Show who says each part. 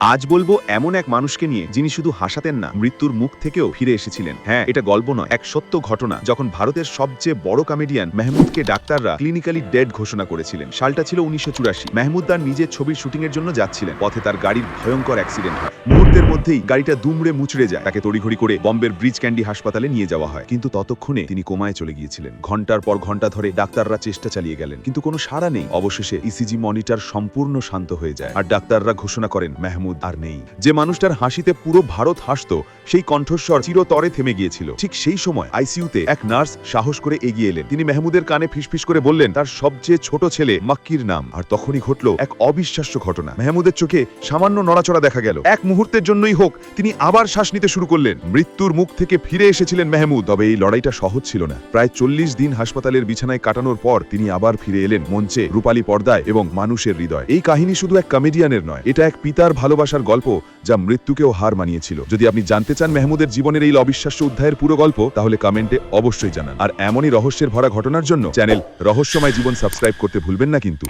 Speaker 1: আজ বলব এমন এক মানুষকে নিয়ে যিনি শুধু হাসাতেন না, মৃত্যুর মুখ থেকেও ফিরে এসেছিলেন। হ্যাঁ এটা গল্প নয়, এক সত্য ঘটনা, যখন ভারতের সবচেয়ে বড় কমেডিয়ান মেহমুদকে ডাক্তাররা ক্লিনিক্যালি ডেড ঘোষণা করেছিলেন। সালটা ছিল উনিশশো চুরাশি। মেহমুদ তার নিজের ছবির শুটিং এর জন্য যাচ্ছিলেন। পথে তার গাড়ির ভয়ঙ্কর অ্যাক্সিডেন্ট হয়। মুহূর্তের মধ্যেই গাড়িটা দুমড়ে মুচড়ে যায়। তাকে তড়িঘড়ি করে বম্বের ব্রিজ ক্যান্ডি হাসপাতালে নিয়ে যাওয়া হয়। কিন্তু ততক্ষণে তিনি কোমায় চলে গিয়েছিলেন। ঘণ্টার পর ঘণ্টা ধরে ডাক্তাররা চেষ্টা চালিয়ে গেলেন, কিন্তু কোনো সাড়া নেই। অবশেষে ইসিজি মনিটর সম্পূর্ণ শান্ত হয়ে যায়। আর ডাক্তাররা ঘোষণা করেন, মেহমুদ আর নেই। যে মানুষটার হাসিতে পুরো ভারত হাসত, সেই কণ্ঠস্বর চিরতরে থেমে গিয়েছিল। ঠিক সেই সময় আইসিইউতে এক নার্স সাহস করে এগিয়ে এলেন। তিনি মেহমুদের কানে ফিসফিস করে বললেন, তার সবচেয়ে ছোট ছেলে মাক্কির নাম। আর তখনই ঘটল এক অবিশ্বাস্য ঘটনা। মেহমুদের চোখে সামান্য নড়াচড়া দেখা গেল। এক মুহূর্তের জন্যই হোক, তিনি আবার শ্বাস নিতে শুরু করলেন। মৃত্যুর মুখ থেকে ফিরে এসেছিলেন মেহমুদ, তবে এই লড়াইটা সহজ ছিল না। প্রায় চল্লিশ দিন হাসপাতালের বিছানায় কাটানোর পর তিনি আবার ফিরে এলেন মঞ্চে, রূপালী পর্দায় এবং মানুষের হৃদয়। এই কাহিনী শুধু এক কমেডিয়ানের নয়, এটা এক পিতার ভালোবাসার গল্প যা মৃত্যুকেও হার মানিয়েছিল। যদি আপনি জানতে চান মেহমুদের জীবনের এই অবিশ্বাস্য অধ্যায়ের পুরো গল্প, তাহলে কমেন্টে অবশ্যই জানান। আর এমনই রহস্যের ভরা ঘটনার জন্য চ্যানেল রহস্যময় জীবন সাবস্ক্রাইব করতে ভুলবেন না কিন্তু।